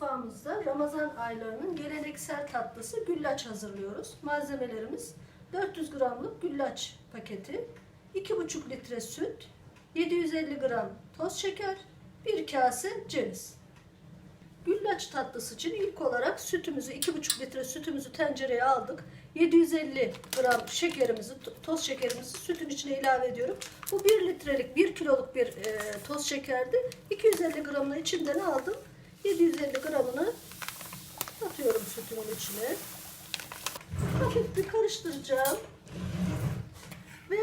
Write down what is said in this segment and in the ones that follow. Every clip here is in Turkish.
mutfağımızda Ramazan aylarının geleneksel tatlısı güllaç hazırlıyoruz. Malzemelerimiz 400 gramlık güllaç paketi, 2,5 litre süt, 750 gram toz şeker, 1 kase ceviz. Güllaç tatlısı için ilk olarak sütümüzü 2,5 litre sütümüzü tencereye aldık. 750 gram şekerimizi, to- toz şekerimizi sütün içine ilave ediyorum. Bu 1 litrelik, 1 kiloluk bir e, toz şekerdi. 250 gramını içinden aldım. 750 gramını atıyorum sütümün içine. Hafif bir karıştıracağım. Ve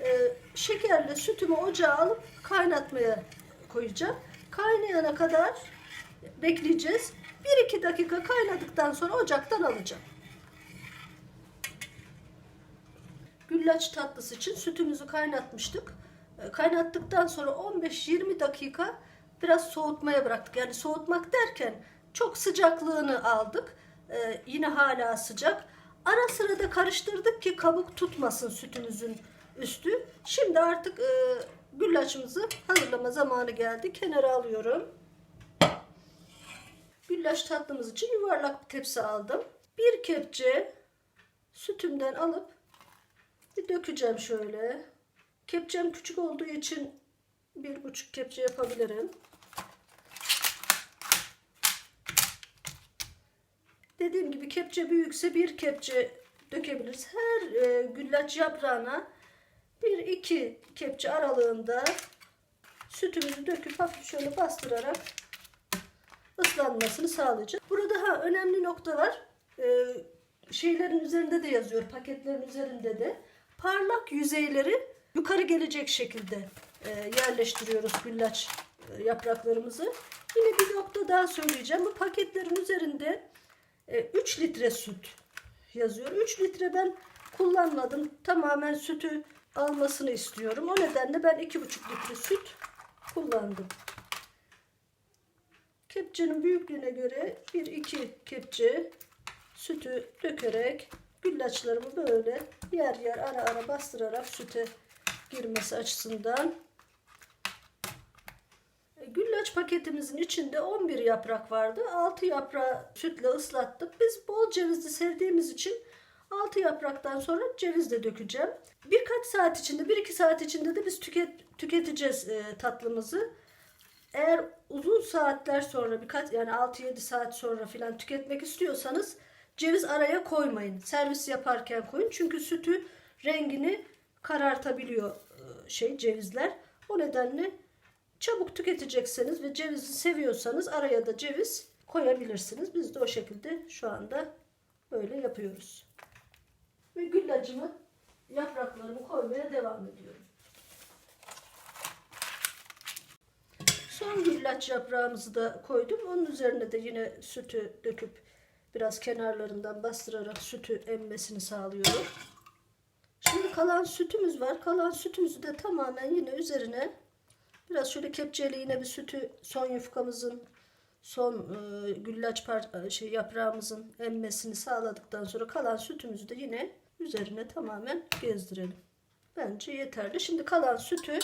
e, şekerle sütümü ocağa alıp kaynatmaya koyacağım. Kaynayana kadar bekleyeceğiz. 1-2 dakika kaynadıktan sonra ocaktan alacağım. Güllaç tatlısı için sütümüzü kaynatmıştık. E, Kaynattıktan sonra 15-20 dakika biraz soğutmaya bıraktık. Yani soğutmak derken çok sıcaklığını aldık. E, yine hala sıcak. Ara sıra da karıştırdık ki kabuk tutmasın sütümüzün üstü. Şimdi artık e, güllaçımızı hazırlama zamanı geldi. Kenara alıyorum. Güllaç tatlımız için yuvarlak bir tepsi aldım. Bir kepçe sütümden alıp bir dökeceğim şöyle. Kepçem küçük olduğu için bir buçuk kepçe yapabilirim. Kepçe büyükse bir kepçe dökebiliriz. Her e, güllaç yaprağına bir iki kepçe aralığında sütümüzü döküp hafif şöyle bastırarak ıslanmasını sağlayacak. Burada ha önemli nokta var. Ee, şeylerin üzerinde de yazıyor, paketlerin üzerinde de. Parlak yüzeyleri yukarı gelecek şekilde e, yerleştiriyoruz güllaç e, yapraklarımızı. Yine bir nokta daha söyleyeceğim. Bu paketlerin üzerinde e, 3 litre süt yazıyor. 3 litre ben kullanmadım. Tamamen sütü almasını istiyorum. O nedenle ben 2,5 litre süt kullandım. Kepçenin büyüklüğüne göre 1-2 kepçe sütü dökerek güllaçlarımı böyle yer yer ara ara bastırarak süte girmesi açısından E, Güllaç paketimizin içinde 11 yaprak vardı. 6 yaprağı sütle ıslattık. Biz bol cevizli sevdiğimiz için 6 yapraktan sonra ceviz de dökeceğim. Birkaç saat içinde, 1-2 saat içinde de biz tüket, tüketeceğiz e, tatlımızı. Eğer uzun saatler sonra birkaç yani 6-7 saat sonra filan tüketmek istiyorsanız ceviz araya koymayın. Servis yaparken koyun. Çünkü sütü rengini karartabiliyor e, şey cevizler. O nedenle çabuk tüketecekseniz ve cevizi seviyorsanız araya da ceviz koyabilirsiniz. Biz de o şekilde şu anda böyle yapıyoruz. Ve güllacımı yapraklarımı koymaya devam ediyorum. Son güllaç yaprağımızı da koydum. Onun üzerine de yine sütü döküp biraz kenarlarından bastırarak sütü emmesini sağlıyorum. Şimdi kalan sütümüz var. Kalan sütümüzü de tamamen yine üzerine biraz şöyle kepçeyle bir sütü son yufkamızın son e, güllaç par- şey yaprağımızın emmesini sağladıktan sonra kalan sütümüzü de yine üzerine tamamen gezdirelim. Bence yeterli. Şimdi kalan sütü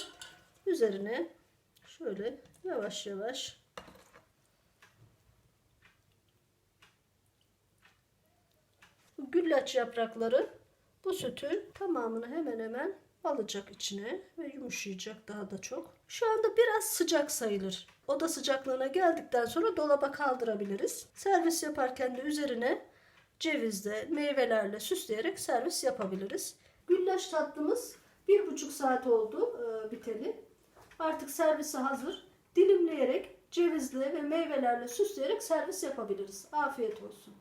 üzerine şöyle yavaş yavaş güllaç yaprakları bu sütün tamamını hemen hemen alacak içine ve yumuşayacak daha da çok. Şu anda biraz sıcak sayılır. Oda sıcaklığına geldikten sonra dolaba kaldırabiliriz. Servis yaparken de üzerine cevizle, meyvelerle süsleyerek servis yapabiliriz. Güllaç tatlımız bir buçuk saat oldu e, biteli. Artık servise hazır. Dilimleyerek cevizle ve meyvelerle süsleyerek servis yapabiliriz. Afiyet olsun.